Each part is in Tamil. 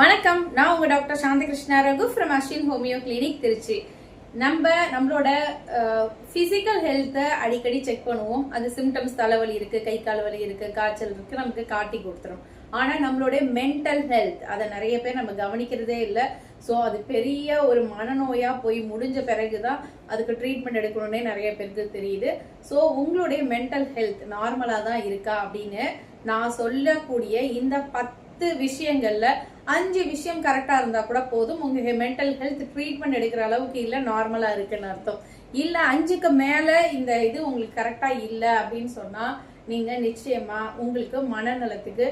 வணக்கம். நான் உங்க doctor Shanthikrishna Raghu from Aswin homeo clinic Trichy. நம்ம நம்மளோட பிசிக்கல் ஹெல்த்தை அடிக்கடி செக் பண்ணுவோம். அது சிம்டம்ஸ் தலைவலி இருக்கு கை கால் வலி இருக்கு காய்ச்சல் இருக்கு நமக்கு காட்டி கொடுத்துரும். ஆனா நம்மளுடைய மென்டல் ஹெல்த் அதை நிறைய பேர் நம்ம கவனிக்கிறதே இல்லை. ஸோ அது பெரிய ஒரு மனநோயா போய் முடிஞ்ச பிறகுதான் அதுக்கு ட்ரீட்மெண்ட் எடுக்கணும்னே நிறைய பேருக்கு தெரியுது. ஸோ உங்களுடைய மென்டல் ஹெல்த் நார்மலா தான் இருக்கா அப்படின்னு நான் சொல்லக்கூடிய இந்த பத்து பத்து விஷயங்கள்ல அஞ்சு விஷயம் கரெக்டா இருந்தா கூட போதும். உங்க மென்டல் ஹெல்த் ட்ரீட்மெண்ட் எடுக்கிற அளவுக்கு இல்ல நார்மலா இருக்குன்னு அர்த்தம். இல்ல அஞ்சுக்கு மேல இந்த இது உங்களுக்கு கரெக்டா இல்ல அப்படின்னு சொன்னா நீங்க நிச்சயமா உங்களுக்கு மனநலத்துக்கு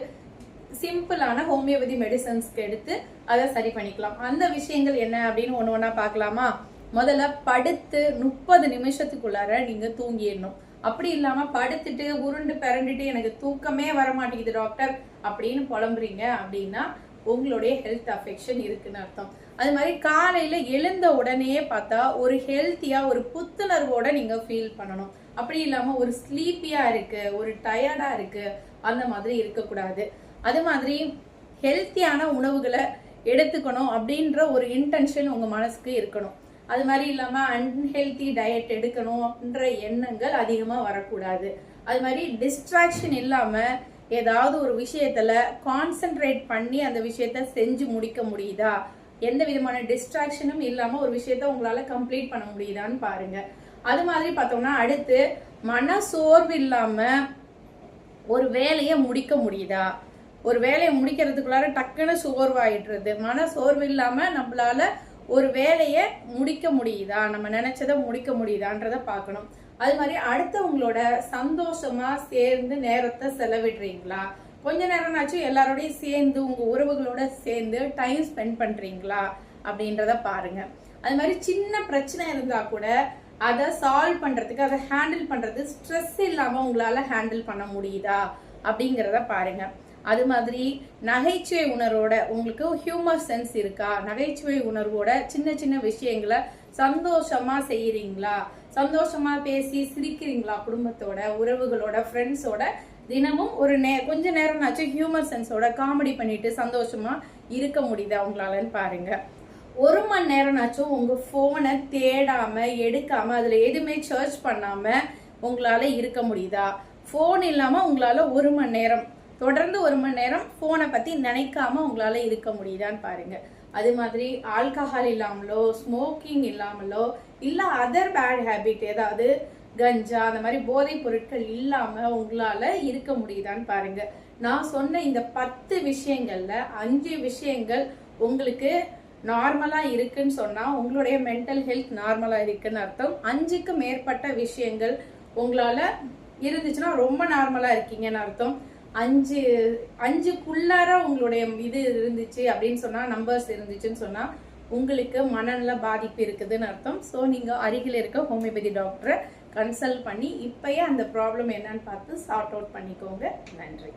சிம்பிளான ஹோமியோபதி மெடிசன்ஸ்க்கு எடுத்து அதை சரி பண்ணிக்கலாம். அந்த விஷயங்கள் என்ன அப்படின்னு ஒன்று ஒன்றா பார்க்கலாமா? முதல்ல படுத்து முப்பது நிமிஷத்துக்குள்ளார நீங்கள் தூங்கிடணும். அப்படி இல்லாம படுத்துட்டு உருண்டு பிறண்டுட்டு எனக்கு தூக்கமே வர மாட்டேங்குது டாக்டர் அப்படின்னு புலம்புறீங்க அப்படின்னா உங்களுடைய ஹெல்த் அஃபெக்ஷன் இருக்குன்னு அர்த்தம். அது மாதிரி காலையில எழுந்த உடனே பார்த்தா ஒரு ஹெல்த்தியா ஒரு புத்துணர்வோட நீங்க ஃபீல் பண்ணணும். அப்படி இல்லாம ஒரு ஸ்லீப்பியா இருக்கு ஒரு டயர்டா இருக்கு அந்த மாதிரி இருக்கக்கூடாது. அது மாதிரி ஹெல்த்தியான உணவுகளை எடுத்துக்கணும் அப்படின்ற ஒரு இன்டென்ஷன் உங்க மனசுக்கு இருக்கணும். அது மாதிரி இல்லாம அன்ஹெல்தி டயட் எடுக்கணும்ன்ற எண்ணங்கள் அதிகமா வரக்கூடாது. அது மாதிரி டிஸ்ட்ராக்ஷன் இல்லாம ஏதாவது ஒரு விஷயத்துல கான்சென்ட்ரேட் பண்ணி அந்த விஷயத்த செஞ்சு முடிக்க முடியுதா? எந்த விதமான டிஸ்ட்ராக்ஷனும் இல்லாம ஒரு விஷயத்த உங்களால கம்ப்ளீட் பண்ண முடியுதான்னு பாருங்க. அது மாதிரி பார்த்தோம்னா அடுத்து மன சோர்வு இல்லாம ஒரு வேலையை முடிக்க முடியுதா? ஒரு வேலையை முடிக்கிறதுக்குள்ளார டக்குன்னு சோர்வாயிடுறது. மன சோர்வு இல்லாம நம்மளால ஒரு வேலையை முடிக்க முடியுதா? நம்ம நினைச்சதை முடிக்க முடியுதான்றத பார்க்கணும். அது மாதிரி அடுத்தவங்களோட சந்தோஷமா சேர்ந்து நேரத்தை செலவிடுறீங்களா? கொஞ்ச நேரம்னாச்சும் எல்லாரோடையும் சேர்ந்து உங்க உறவுகளோட சேர்ந்து டைம் ஸ்பெண்ட் பண்றீங்களா? அப்படின்றத பாருங்க. அது மாதிரி சின்ன பிரச்சனை இருந்தா கூட அதை சால்வ் பண்றதுக்கு அதை ஹேண்டில் பண்றது ஸ்ட்ரெஸ் இல்லாம உங்களால ஹேண்டில் பண்ண முடியுதா? அப்படிங்கிறத பாருங்க. அது மாதிரி நகைச்சுவை உணர்வோட உங்களுக்கு ஹியூமர் சென்ஸ் இருக்கா? நகைச்சுவை உணர்வோட சின்ன சின்ன விஷயங்களை சந்தோஷமா செய்யறீங்களா? சந்தோஷமா பேசி சிரிக்கிறீங்களா குடும்பத்தோட உறவுகளோட ஃப்ரெண்ட்ஸோட தினமும் ஒரு நே கொஞ்ச நேரம்னாச்சும் ஹியூமர் சென்ஸோட காமெடி பண்ணிட்டு சந்தோஷமா இருக்க முடியுதா உங்களாலன்னு பாருங்க. ஒரு மணி நேரம்னாச்சும் உங்க போனை தேடாம எடுக்காம அதுல எதுவுமே சர்ச் பண்ணாம உங்களால இருக்க முடியுதா? போன் இல்லாம உங்களால ஒரு மணி நேரம் தொடர்ந்து ஒரு மணி நேரம் ஃபோனை பற்றி நினைக்காம உங்களால் இருக்க முடியுதான்னு பாருங்கள் அது மாதிரி ஆல்கஹால் இல்லாமலோ ஸ்மோக்கிங் இல்லாமலோ இல்லை அதர் பேட் ஹேபிட் ஏதாவது கஞ்சா அந்த மாதிரி போதைப் பொருட்கள் இல்லாமல் உங்களால் இருக்க முடியுதான்னு பாருங்க. நான் சொன்ன இந்த பத்து விஷயங்களில் அஞ்சு விஷயங்கள் உங்களுக்கு நார்மலாக இருக்குன்னு சொன்னால் உங்களுடைய மென்டல் ஹெல்த் நார்மலாக இருக்குன்னு அர்த்தம். அஞ்சுக்கு மேற்பட்ட விஷயங்கள் உங்களால் இருந்துச்சுன்னா ரொம்ப நார்மலாக இருக்கீங்கன்னு அர்த்தம். அஞ்சு அஞ்சுக்குள்ளார உங்களுடைய இது இருந்துச்சு அப்படின்னு சொன்னா நம்பர்ஸ் இருந்துச்சுன்னு சொன்னா உங்களுக்கு மனநல பாதிப்பு இருக்குதுன்னு அர்த்தம். ஸோ நீங்க அருகில் இருக்க ஹோமியோபதி டாக்டரை கன்சல்ட் பண்ணி இப்பயே அந்த ப்ராப்ளம் என்னன்னு பார்த்து சார்ட் அவுட் பண்ணிக்கோங்க. நன்றி.